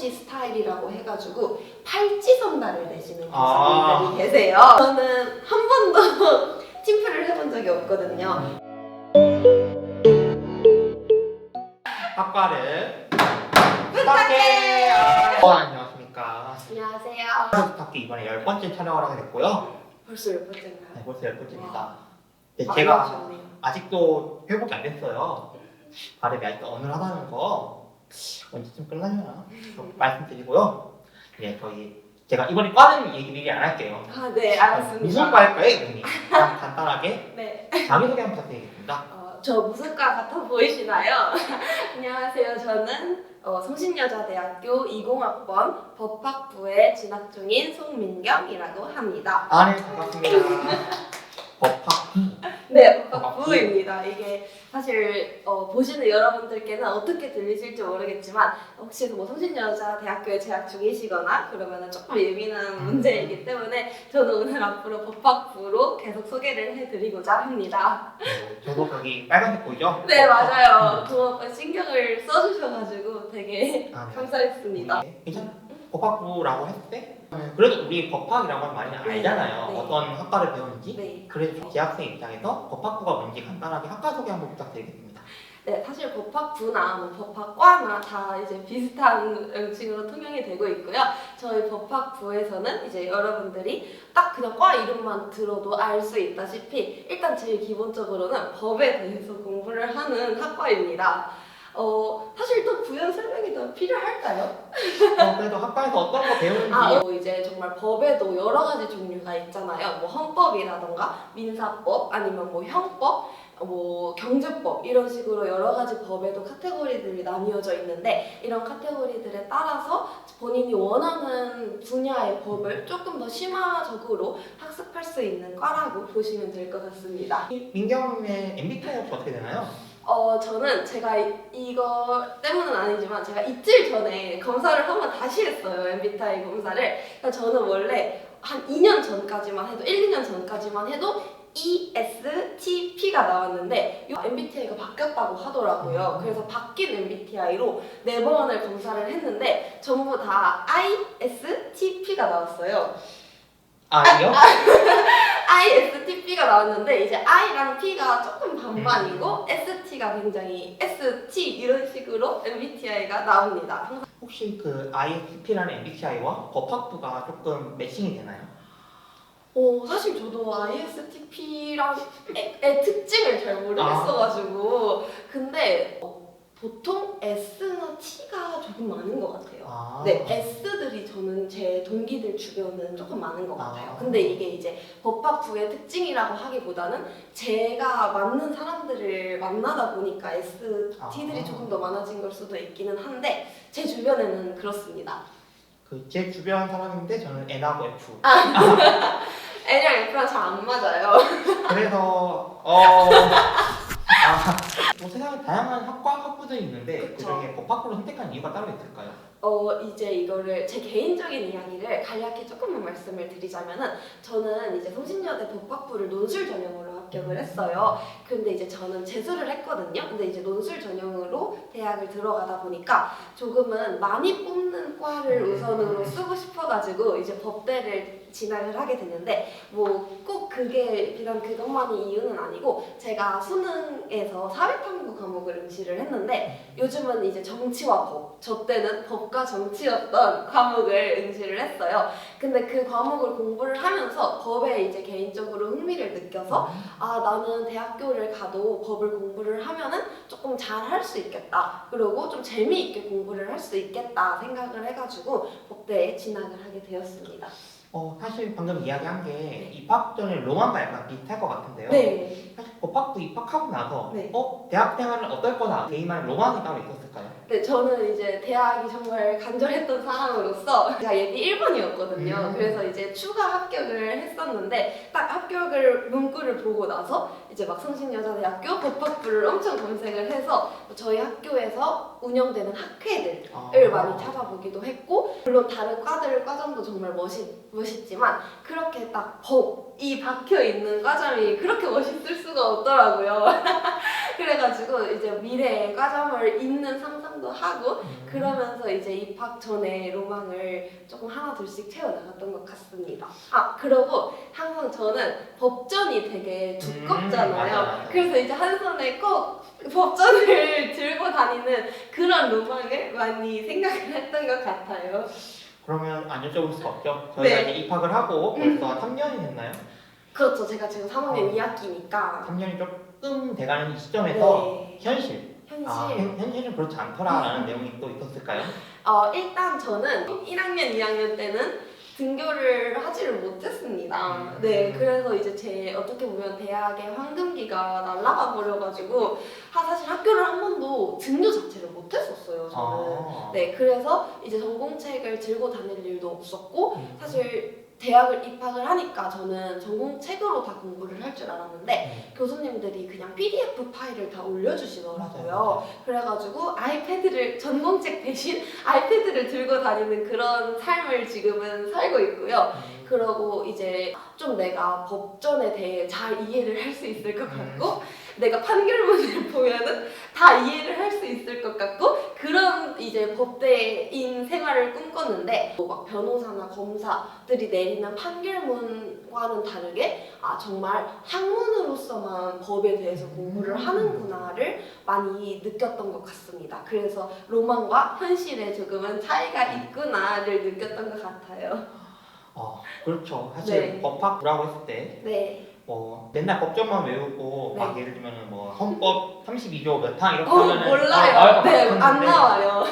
고시 스타일이라고 해가지고 팔찌 선발을 내시는 아. 교수님들이 계세요. 저는 한 번도 팀플을 해본 적이 없거든요. 학과를 부탁해. 어, 안녕하십니까. 안녕하세요. 부탁해 이번에 열 번째 촬영을 하게 됐고요. 벌써 몇 번째인가요? 네, 벌써 열 번째입니다. 네, 많이 제가 하셨네요. 아직도 회복이 안 됐어요. 발음이 아직도 어눌하다는 거 언제쯤 끝나려나 좀 말씀드리고요. 예, 저희 제가 이번에 과는 얘기 미리 안 할게요. 아, 네, 알았습니다. 무슨 과일까요, 이분이? 간단하게 네. 자기소개 한번 부탁드리겠습니다. 어, 저 무슨 과 같아 보이시나요? 안녕하세요. 저는 어, 성신여자대학교 20학번 법학부에 진학 중인 송민경이라고 합니다. 아, 네, 반갑습니다. 법학. 네, 법학부입니다. 이게 사실 어, 보시는 여러분들께는 어떻게 들리실지 모르겠지만 혹시 뭐 성신여자대학교에 재학 중이시거나 그러면 조금 예민한 문제이기 때문에 저는 오늘 앞으로 법학부로 계속 소개를 해드리고자 합니다. 네, 저도 거기 빨간색 보이죠? 네 맞아요. 그거 신경을 써주셔가지고 되게 아, 네. 감사했습니다. 네, 괜찮아. 법학부라고 했을 때 네, 그래도 우리 법학이라고 하면 많이 알잖아요. 네. 어떤 학과를 배우는지. 네. 그래서 재학생 입장에서 법학부가 뭔지 간단하게 학과 소개 한번 부탁드리겠습니다. 네, 사실 법학부나 뭐 법학과나 다 이제 비슷한 명칭으로 통용이 되고 있고요. 저희 법학부에서는 이제 여러분들이 딱 그냥 과 이름만 들어도 알 수 있다시피 일단 제일 기본적으로는 법에 대해서 공부를 하는 학과입니다. 어, 사실 또 부연 설명이 더 필요할까요? 어, 그래도 학과에서 어떤 거 배우는지 아, 어, 이제 정말 법에도 여러 가지 종류가 있잖아요. 뭐 헌법이라던가 민사법 아니면 뭐 형법, 뭐 경제법 이런 식으로 여러 가지 법에도 카테고리들이 나뉘어져 있는데 이런 카테고리들에 따라서 본인이 원하는 분야의 법을 조금 더 심화적으로 학습할 수 있는 과라고 보시면 될 것 같습니다. 민경의 MBTI 혹시 어떻게 되나요? 어, 저는 제가 이- 이거 때문은 아니지만 제가 이틀 전에 검사를 한번 다시 했어요. MBTI 검사를. 그래서 저는 원래 한 2년 전까지만 해도 1, 2년 전까지만 해도 ESTP가 나왔는데 이 MBTI가 바뀌었다고 하더라고요. 음. 그래서 바뀐 MBTI로 네 번을 검사를 했는데 전부 다 ISTP가 나왔어요. 아니요? ISTP가 나왔는데 이제 I랑 P가 조금 반반이고 ST가 굉장히 ST 이런 식으로 MBTI가 나옵니다. 혹시 그 ISTP라는 MBTI와 법학부가 조금 매칭이 되나요? 어, 사실 저도 ISTP랑 의 특징을 잘 모르겠어가지고 근데 어, 보통 S나 T가 조금 많은 것 같아요. 아, 네, S들이 저는 제 동기들 주변은 조금 많은 것 같아요. 아. 근데 이게 이제 법학부의 특징이라고 하기보다는 제가 맞는 사람들을 만나다 보니까 ST들이 아. 조금 더 많아진 걸 수도 있기는 한데 제 주변에는 그렇습니다. 그 제 주변 사람인데 저는 N하고 F. N이랑 F랑 잘 안 맞아요. 그래서 어. 아, 뭐 세상에 다양한 학과 학부들이 있는데 그 그쵸. 중에 법학부를 선택한 이유가 따로 있을까요? 어 이제 이거를 제 개인적인 이야기를 간략히 조금만 말씀을 드리자면은 저는 이제 성신여대 법학부를 논술 전형으로 합격을 했어요. 근데 이제 저는 재수를 했거든요. 근데 이제 논술 전형으로 대학을 들어가다 보니까 조금은 많이 뽑는 과를 음. 우선으로 쓰고 싶어가지고 이제 법대를 진학을 하게 됐는데 뭐 꼭 그게 비단 그것만이 이유는 아니고 제가 수능에서 사회탐구 과목을 응시를 했는데 요즘은 이제 정치와 법, 저 때는 법과 정치였던 과목을 응시를 했어요. 근데 그 과목을 공부를 하면서 법에 이제 개인적으로 흥미를 느껴서 아 나는 대학교를 가도 법을 공부를 하면은 조금 잘 할 수 있겠다. 그리고 좀 재미있게 공부를 할 수 있겠다 생각을 해가지고 법대에 진학을 하게 되었습니다. 어 사실 방금 이야기한 게 입학 전에 로망과 약간 비슷할 것 같은데요. 네. 사실 법학부 입학하고 나서 네. 어 대학 생활은 어떨 거나 개인만의 로망이 따로 있었을까요? 네, 저는 이제 대학이 정말 간절했던 사람으로서 제가 예비 1번이었거든요. 음. 그래서 이제 추가 합격을 했었는데 딱 합격을 문구를 보고 나서 이제 막 성신여자대학교 법학부를 엄청 검색을 해서 저희 학교에서 운영되는 학회들 아. 을 많이 찾아보기도 했고 물론 다른 과들 과정도 정말 멋있, 멋있지만 그렇게 딱 법이 박혀 있는 과정이 그렇게 멋있을 수가 없더라고요. 그래가지고 이제 미래의 과정을 잇는 상상 도 하고 음. 그러면서 이제 입학 전에 로망을 조금 하나 둘씩 채워 나갔던 것 같습니다. 아 그리고 항상 저는 법전이 되게 두껍잖아요. 음, 맞아, 맞아. 그래서 이제 한 손에 꼭 법전을 들고 다니는 그런 로망을 많이 생각을 했던 것 같아요. 그러면 안 여쭤볼 수가 없죠. 저희가 네. 이제 입학을 하고 벌써 3년이 됐나요? 그렇죠. 제가 지금 3학년 어. 2학기니까 3년이 조금 돼가는 이 시점에서 네. 현실, 현실. 아, 현, 현실은 그렇지 않더라라는 내용이 또 있었을까요? 어, 일단 저는 1학년, 2학년 때는 등교를 하지를 못했습니다. 음. 네, 그래서 이제 제 어떻게 보면 대학의 황금기가 날아가 버려가지고 하- 사실 학교를 한 번도 등교 자체를 못했었어요. 저는. 아. 네, 그래서 이제 전공책을 들고 다닐 일도 없었고 음. 사실 대학을 입학을 하니까 저는 전공 책으로 다 공부를 할 줄 알았는데 네. 교수님들이 그냥 PDF 파일을 다 올려주시더라고요. 맞아요. 그래가지고 아이패드를 전공책 대신 아이패드를 들고 다니는 그런 삶을 지금은 살고 있고요. 음. 그러고 이제 좀 내가 법전에 대해 잘 이해를 할 수 있을 것 같고 내가 판결문을 보면은 다 이해를 할 수 있을 것 같고 그런 이제 법대인 생활을 꿈꿨는데 뭐 막 변호사나 검사들이 내리는 판결문과는 다르게 아 정말 학문으로서만 법에 대해서 공부를 하는구나를 많이 느꼈던 것 같습니다. 그래서 로망과 현실에 조금은 차이가 있구나를 느꼈던 것 같아요. 어, 그렇죠. 사실 네. 법학부라고 했을 때 네. 뭐 맨날 법전만 외우고 네. 막 예를 들면은 뭐 헌법 32조 몇 항 이렇게 어, 하면은 몰라요. 아, 나올 것 네, 안 같은데 나와요.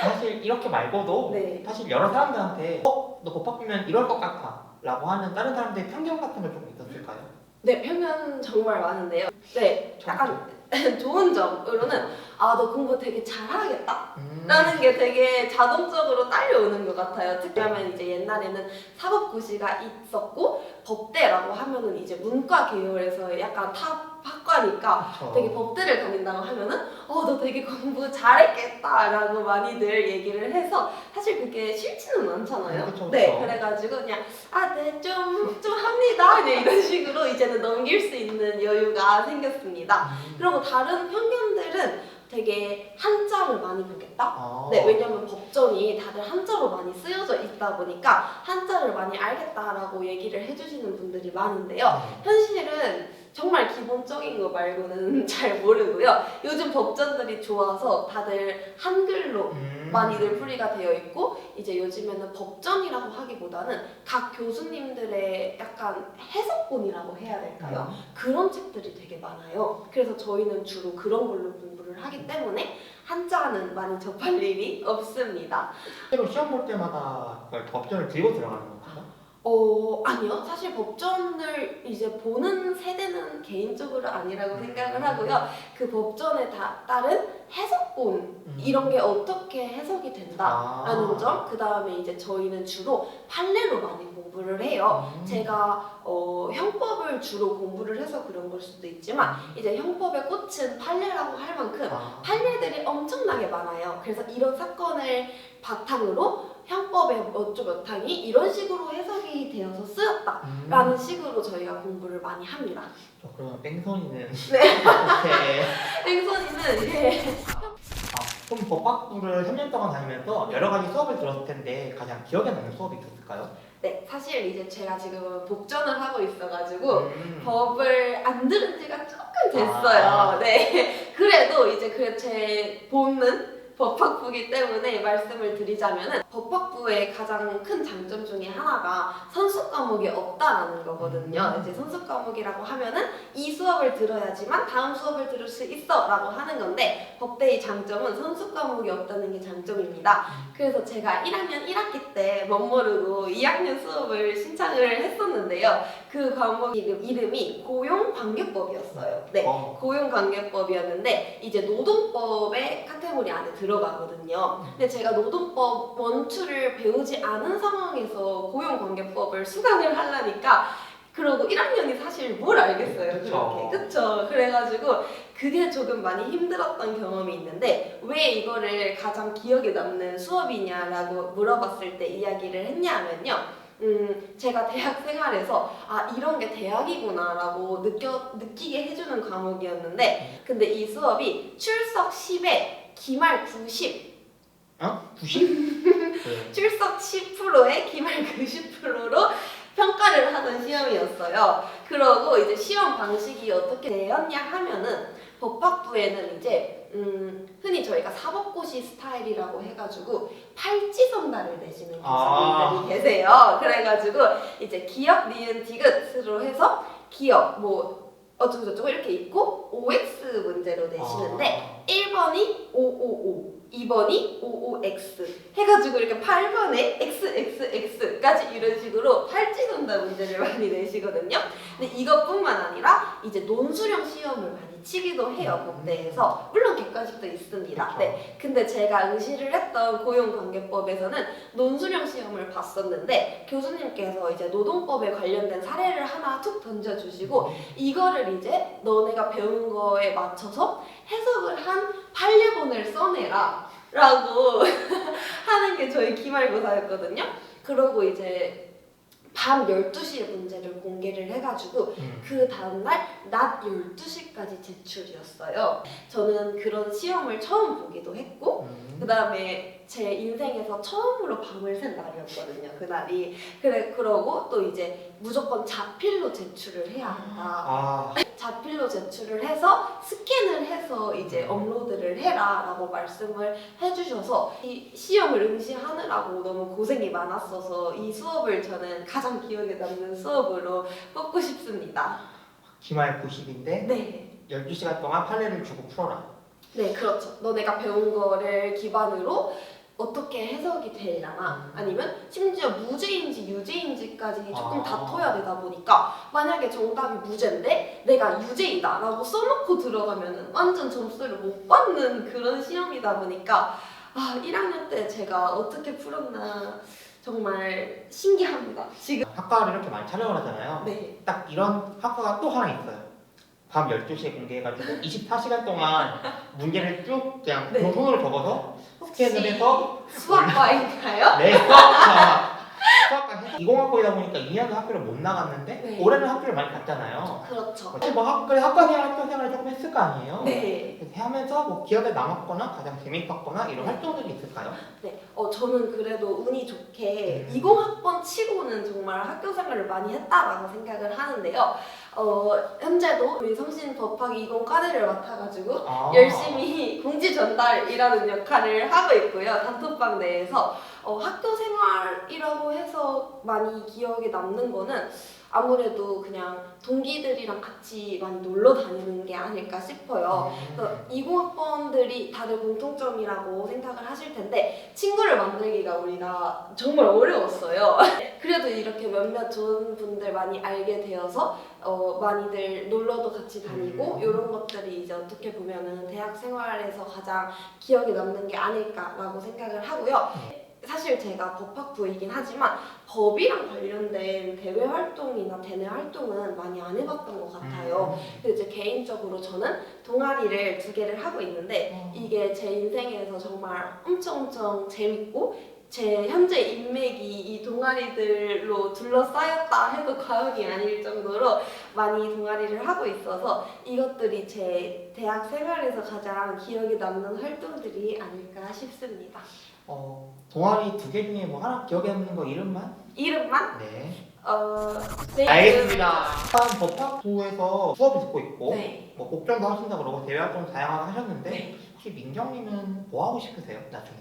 사실 이렇게 말고도 네. 사실 여러 사람들한테 어, 너 법학부면 이럴 것 같아 라고 하는 다른 사람들의 편견 같은 걸좀 있었을까요? 네, 편견 정말 많은데요. 네, 약간 좋은 점으로는 아, 너 공부 되게 잘하겠다. 음. 라는 게 되게 자동적으로 딸려오는 것 같아요. 특히 하면 이제 옛날에는 사법고시가 있었고 법대라고 하면은 이제 문과 계열에서 약간 탑 학과니까 그렇죠. 되게 법대를 다닌다고 하면은 어 너 되게 공부 잘했겠다라고 많이들 얘기를 해서 사실 그게 싫지는 않잖아요. 음, 그쵸, 그쵸. 네 그래가지고 그냥 아네좀좀 합니다 그냥 이런 식으로 이제는 넘길 수 있는 여유가 생겼습니다. 음. 그리고 다른 편견들은 되게 한자를 많이 보겠다. 아. 네, 왜냐면 법전이 다들 한자로 많이 쓰여져 있다 보니까 한자를 많이 알겠다라고 얘기를 해주시는 분들이 많은데요. 네. 현실은 정말 기본적인 거 말고는 잘 모르고요. 요즘 법전들이 좋아서 다들 한글로 음. 많이들 풀이가 되어 있고 이제 요즘에는 법전이라고 하기보다는 각 교수님들의 약간 해석본이라고 해야 될까요? 음. 그런 책들이 되게 많아요. 그래서 저희는 주로 그런 걸로 공부를 하기 때문에 한자는 많이 접할 일이 없습니다. 실제로 시험 볼 때마다 법전을 들고 들어가는 건가요? 어, 아니요. 사실 법전을 이제 보는 세대는 개인적으로 아니라고 생각을 하고요. 그 법전에 다, 따른 해석본 음. 이런 게 어떻게 해석이 된다라는 아. 점. 그 다음에 이제 저희는 주로 판례로 많이 공부를 해요. 음. 제가 어, 형법을 주로 공부를 해서 그런 걸 수도 있지만 이제 형법에 꽂힌 판례라고 할 만큼 아. 판례들이 엄청나게 많아요. 그래서 이런 사건을 바탕으로 형법의 어쩌 몇 항이 이런 식으로 해석이 되어서 쓰였다 라는 음. 식으로 저희가 공부를 많이 합니다. 저 그러면 뺑소니는 네. 어떻게 땡선이는 이제 아, 그럼 법학부를 3년 동안 다니면서 여러 가지 수업을 들었을 텐데 가장 기억에 남는 수업이 있었을까요? 네 사실 이제 제가 지금 복전을 하고 있어가지고 음. 법을 안 들은 지가 조금 됐어요. 아. 네. 그래도 이제 그 제 본은 법학부기 때문에 말씀을 드리자면은 법학부의 가장 큰 장점 중에 하나가 선수 과목이 없다라는 거거든요. 음. 이제 선수 과목이라고 하면은 이 수업을 들어야지만 다음 수업을 들을 수 있어라고 하는 건데 법대의 장점은 선수 과목이 없다는 게 장점입니다. 그래서 제가 1학년 1학기 때 멋모르고 2학년 수업을 신청을 했었는데요. 그 과목 이름, 이름이 고용관계법이었어요. 네. 어. 고용관계법이었는데 이제 노동법의 카테고리 안에 들어 가거든요. 근데 제가 노동법 원투를 배우지 않은 상황에서 고용관계법을 수강을 하려니까 그러고 1학년이 사실 뭘 알겠어요. 그쵸. 그렇게. 그쵸. 그래가지고 그게 조금 많이 힘들었던 경험이 있는데 왜 이거를 가장 기억에 남는 수업이냐라고 물어봤을 때 이야기를 했냐면요. 음, 제가 대학 생활에서 아 이런 게 대학이구나라고 느껴 느끼게 해주는 과목이었는데 근데 이 수업이 출석 10에 기말 90 어? 90? 네. 출석 10%에 기말 90%로 평가를 하던 시험이었어요. 그러고 이제 시험 방식이 어떻게 되었냐 하면은 법학부에는 이제 음, 흔히 저희가 사법고시 스타일이라고 해가지고 팔찌선다를 내시는 교수님들이 아. 계세요. 그래가지고 이제 기억, 니은, 디귿으로 해서 기억 뭐 어쩌고 저쩌고 이렇게 있고 OX 문제로 내시는데 1번이 555, 2번이 55X 해가지고 이렇게 8번에 XXX까지 이런 식으로 팔찌돈다 문제를 많이 내시거든요. 근데 이것뿐만 아니라 이제 논술형 시험을 많이 치기도 해요, 법대에서. 물론 객관식도 있습니다. 네. 근데 제가 응시를 했던 고용관계법에서는 논술형 시험을 봤었는데 교수님께서 이제 노동법에 관련된 사례를 하나 툭 던져주시고 이거를 이제 너네가 배운 거에 맞춰서 해석을 한 판례본을 써내라 라고 하는 게 저희 기말고사였거든요. 그러고 이제 밤 12시에 문제를 공개를 해가지고 음. 그 다음날 낮 12시까지 제출이었어요. 저는 그런 시험을 처음 보기도 했고 음. 그 다음에 제 인생에서 처음으로 밤을 샌 날이었거든요. 그날이. 그래 그러고 또 이제 무조건 자필로 제출을 해야 한다. 아, 자필로 제출을 해서 스캔을 해서 이제 업로드를 해라라고 말씀을 해주셔서 이 시험을 응시하느라고 너무 고생이 많았어서 이 수업을 저는 가장 기억에 남는 수업으로 꼽고 싶습니다. 기말 90인데 네. 12시간 동안 판례를 주고 풀어라. 네, 그렇죠. 너네가 배운 거를 기반으로 어떻게 해석이 되려나 아니면 심지어 무죄인지 유죄인지까지 조금 아. 다퉈야 되다 보니까 만약에 정답이 무죄인데 내가 유죄이다라고 써놓고 들어가면은 완전 점수를 못 받는 그런 시험이다 보니까 아 1학년 때 제가 어떻게 풀었나 정말 신기합니다. 지금 학과를 이렇게 많이 촬영을 하잖아요. 네. 딱 이런 학과가 또 하나 있어요. 밤 12시에 공개해가지고 24시간 동안 문제를 쭉 그냥 네. 손으로 적어서 스캔을 해서 수학과인가요? 네, 수학과 수학과 해서 20학번이다 보니까 2년은 학교를 못 나갔는데 네. 올해는 학교를 많이 갔잖아요. 그렇죠. 뭐 학교 학과 생활 학교 생활 조금 했을 거 아니에요. 네. 그래서 하면서 뭐 기억에 남았거나 가장 재밌었거나 이런 네. 활동들이 있을까요? 네, 어, 저는 그래도 운이 좋게 음. 20학번 치고는 정말 학교 생활을 많이 했다라고 생각을 하는데요. 어, 현재도 우리 성신 법학이 20 과대를 맡아가지고 아. 열심히 공지 전달이라는 역할을 하고 있고요. 단톡방 내에서 어, 학교 생활이라고 해서 많이 기억에 남는 거는 아무래도 그냥 동기들이랑 같이 많이 놀러 다니는 게 아닐까 싶어요. 음. 그래서 20학번들이 다들 공통점이라고 생각을 하실 텐데 친구를 만들기가 우리가 정말 어려웠어요. 그래도 이렇게 몇몇 좋은 분들 많이 알게 되어서 어, 많이들 놀러도 같이 다니고 음. 이런 것들이 이제 어떻게 보면은 대학 생활에서 가장 기억에 남는 게 아닐까라고 생각을 하고요. 사실 제가 법학부이긴 하지만 법이랑 관련된 대외 활동이나 대내 활동은 많이 안 해봤던 것 같아요. 음. 근데 이제 개인적으로 저는 동아리를 두 개를 하고 있는데 음. 이게 제 인생에서 정말 엄청 엄청 재밌고 제 현재 인맥이 이 동아리들로 둘러싸였다 해도 과언이 아닐 정도로 많이 동아리를 하고 있어서 이것들이 제 대학 생활에서 가장 기억에 남는 활동들이 아닐까 싶습니다. 어, 동아리 두 개 중에 뭐 하나 기억에 남는 거 이름만? 이름만 네. 어 네, 알겠습니다. 일단 법학부에서 수업을 듣고 있고 네. 뭐 곡전도 하신다 그러고 대외 활동 다양하게 하셨는데 네. 혹시 민경님은 뭐 하고 싶으세요? 나중에?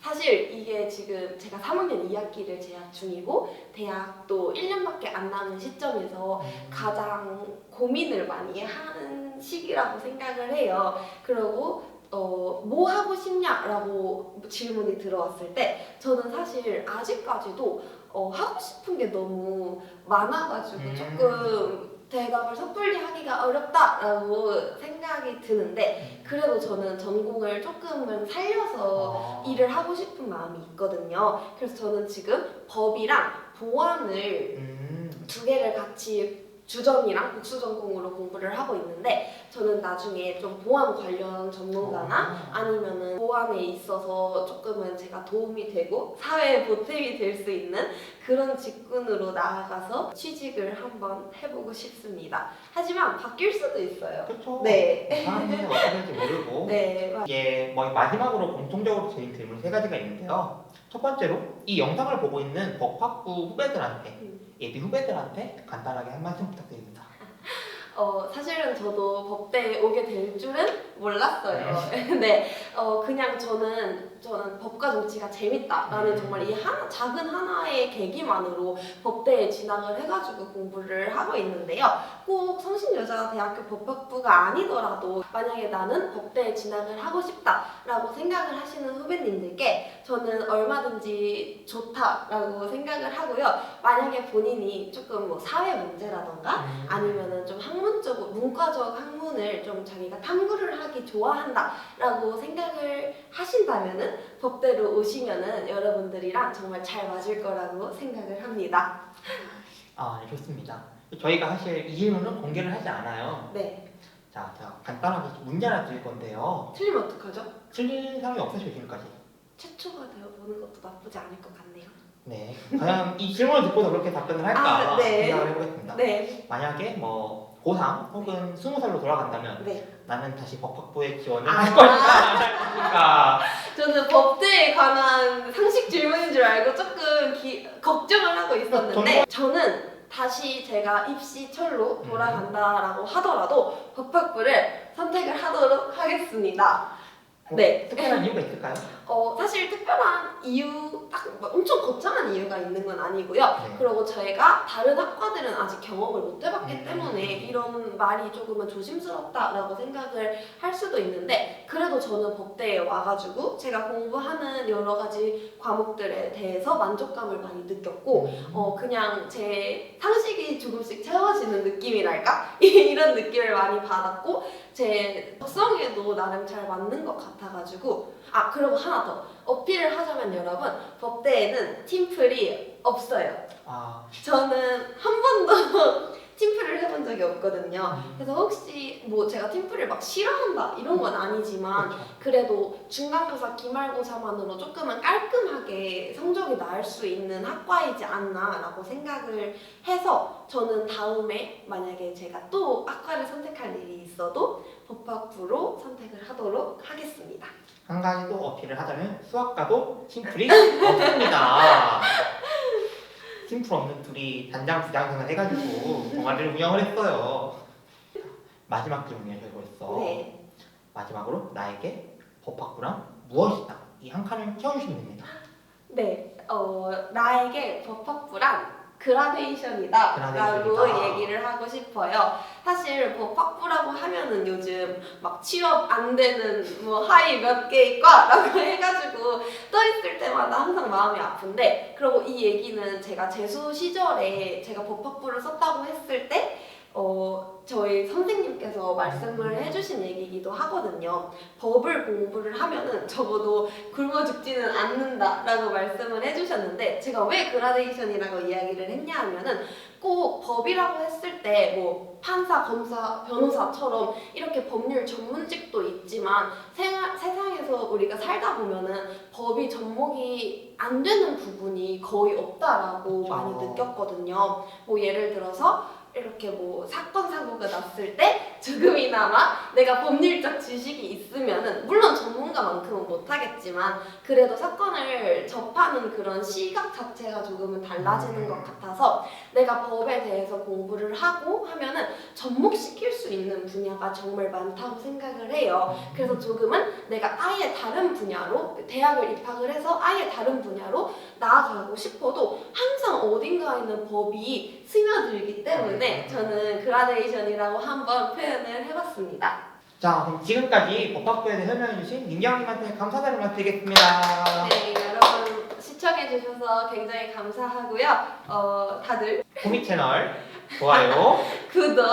사실 이게 지금 제가 3학년 2학기를 재학 중이고 대학도 1년밖에 안 남은 시점에서 가장 고민을 많이 하는 시기라고 생각을 해요. 그리고 어, 뭐 하고 싶냐라고 질문이 들어왔을 때 저는 사실 아직까지도 어, 하고 싶은 게 너무 많아가지고 음. 조금 대답을 섣불리 하기가 어렵다라고 생각이 드는데 그래도 저는 전공을 조금은 살려서 아. 일을 하고 싶은 마음이 있거든요. 그래서 저는 지금 법이랑 보안을 음. 두 개를 같이 주전이랑 복수 전공으로 공부를 하고 있는데 저는 나중에 좀 보안 관련 전문가나 아니면은 보안에 있어서 조금은 제가 도움이 되고 사회에 보탬이 될 수 있는 그런 직군으로 나아가서 취직을 한번 해보고 싶습니다. 하지만 바뀔 수도 있어요. 그렇죠. 네. 사람이 어떻게 될지 모르고 네, 이게 뭐 마지막으로 공통적으로 드린 질문 세 가지가 있는데요. 첫 번째로 이 영상을 보고 있는 법학부 후배들한테 음. 예비 후배들한테 간단하게 한 말씀 부탁드립니다. 어, 사실은 저도 법대에 오게 될 줄은 몰랐어요. 네, 어, 그냥 저는 저는 법과 정치가 재밌다라는 음. 정말 이 하나 작은 하나의 계기만으로 법대에 진학을 해가지고 공부를 하고 있는데요. 꼭 성신여자대학교 법학부가 아니더라도 만약에 나는 법대에 진학을 하고 싶다라고 생각을 하시는 후배님들께 저는 얼마든지 좋다라고 생각을 하고요. 만약에 본인이 조금 뭐 사회 문제라던가 아니면은 좀 학문적으로 문과적 학문을 좀 자기가 탐구를 하기 좋아한다라고 생각을 하신다면은 법대로 오시면은 여러분들이랑 정말 잘 맞을 거라고 생각을 합니다. 아, 네, 좋습니다. 저희가 사실 이 질문은 공개를 하지 않아요. 네. 자, 제가 간단하게 문제 하나 드릴 건데요. 틀리면 어떡하죠? 틀린 사람이 없으시죠, 지금까지? 최초가 되어보는 것도 나쁘지 않을 것 같네요. 네. 과연 이 질문을 듣고도 그렇게 답변을 할까 아, 네. 생각을 해보겠습니다. 네. 만약에 뭐 고3 혹은 20살로 돌아간다면 네. 나는 다시 법학부에 지원을 아. 할안할 것인가 저는 법대에 관한 상식 질문인 줄 알고 조금 기- 걱정을 하고 있었는데 저는 다시 제가 입시철로 돌아간다라고 하더라도 법학부를 선택을 하도록 하겠습니다. 네. 특별한 이유가 있을까요? 어, 사실 특별한 이유, 딱뭐 엄청 거창한 이유가 있는 건 아니고요. 네. 그리고 저희가 다른 학과들은 아직 경험을 못 해봤기 음. 때문에 이런 말이 조금은 조심스럽다라고 생각을 할 수도 있는데 그래도 저는 법대에 와가지고 제가 공부하는 여러 가지 과목들에 대해서 만족감을 많이 느꼈고 음. 어 그냥 제 상식이 조금씩 채워지는 느낌이랄까 이런 느낌을 많이 받았고 제 적성에도 나름 잘 맞는 것 같아가지고. 아 그리고 하나 더. 어필을 하자면 여러분 법대에는 팀플이 없어요. 아, 저는 한 번도 팀플을 해본 적이 없거든요. 음. 그래서 혹시 뭐 제가 팀플을 막 싫어한다 이런 건 아니지만 그렇죠. 그래도 중간고사, 기말고사만으로 조금은 깔끔하게 성적이 나을 수 있는 학과이지 않나라고 생각을 해서 저는 다음에 만약에 제가 또 학과를 선택할 일이 있어도 법학부로 선택을 하도록 하겠습니다. 한 가지 또 어필을 하자면 수학과도 팀플이 없습니다. 팀플 없는 둘이 단장 부장생을 해가지고 동아리를 운영을 했어요. 마지막 질문이에요, 벌써. 네. 마지막으로 나에게 법학부란 무엇이다? 이 한 칸을 채워주시면 됩니다. 네, 어, 나에게 법학부란 그라데이션이다 라고. 얘기를 하고 싶어요. 사실 법학부라고 하면은 요즘 막 취업 안 되는 뭐 하이 몇 개의 과라고 해가지고 떠 있을 때마다 항상 마음이 아픈데 그리고 이 얘기는 제가 재수 시절에 제가 법학부를 썼다고 했을 때 어, 저희 선생님께서 말씀을 해주신 얘기이기도 하거든요. 법을 공부를 하면은 적어도 굶어 죽지는 않는다라고 말씀을 해주셨는데 제가 왜 그라데이션이라고 이야기를 했냐 하면은 꼭 법이라고 했을 때 뭐 판사, 검사, 변호사처럼 이렇게 법률 전문직도 있지만 생활, 세상에서 우리가 살다 보면은 법이 접목이 안 되는 부분이 거의 없다라고. 많이 느꼈거든요. 뭐 예를 들어서 이렇게 뭐 사건 사고가 났을 때 조금이나마 내가 법률적 지식이 있으면은 물론 전문가만큼은 못하겠지만 그래도 사건을 접하는 그런 시각 자체가 조금은 달라지는 것 같아서 내가 법에 대해서 공부를 하고 하면은 접목시킬 수 있는 분야가 정말 많다고 생각을 해요. 그래서 조금은 내가 아예 다른 분야로 대학을 입학을 해서 아예 다른 분야로 나아가고 싶어도 항상 어딘가에는 법이 스며들기 때문에 저는 그라데이션이라고 한번 표현을 해봤습니다. 자, 그럼 지금까지 법학부에 설명해주신 민경님한테 감사의 말씀 드리겠습니다. 네, 여러분 시청해주셔서 굉장히 감사하고요. 어, 다들 코미 채널 좋아요, 구독,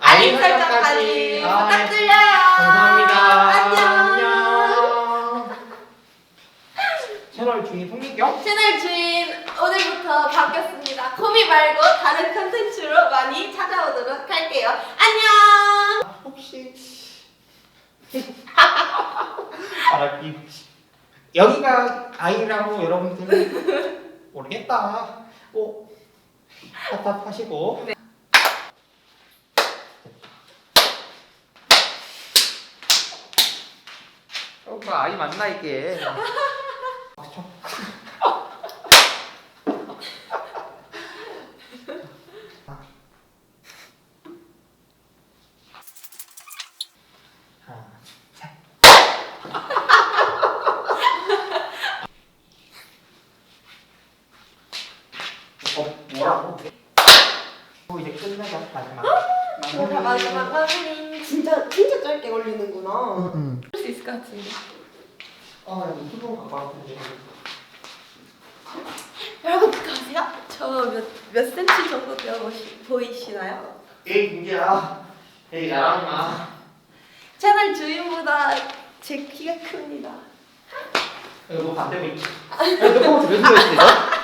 알림 설정까지 아, 부탁드려요. 감사합니다. 안녕. 안녕. 채널 주인 송미경 채널 주인 오늘부터 바뀌었습니다. 코미 말고 다른 컨텐츠로 많이 찾아오도록 할게요. 안녕. 혹시 알았기 여기가 아이라고 여러분들 모르겠다. 뭐 답답하시고 네. 오빠 아이 맞나 이게? 어, 뭐라고? 어, 이제 끝내자 마지막. 자, 마지막 마무리. 진짜 진짜 짧게 걸리는구나. 응. 할수 있을 것 같은데. 아, 야, 유튜브 갖고 왔는데. 여러분 그거 아세요? 저몇 몇 센치 정도 되어 보시, 보이시나요? 에이, 민재야. 에이, 나랑 마. 채널 주인보다 제 키가 큽니다. 이거 뭐 반대고 있지. 야, 너 보고 몇 살이지?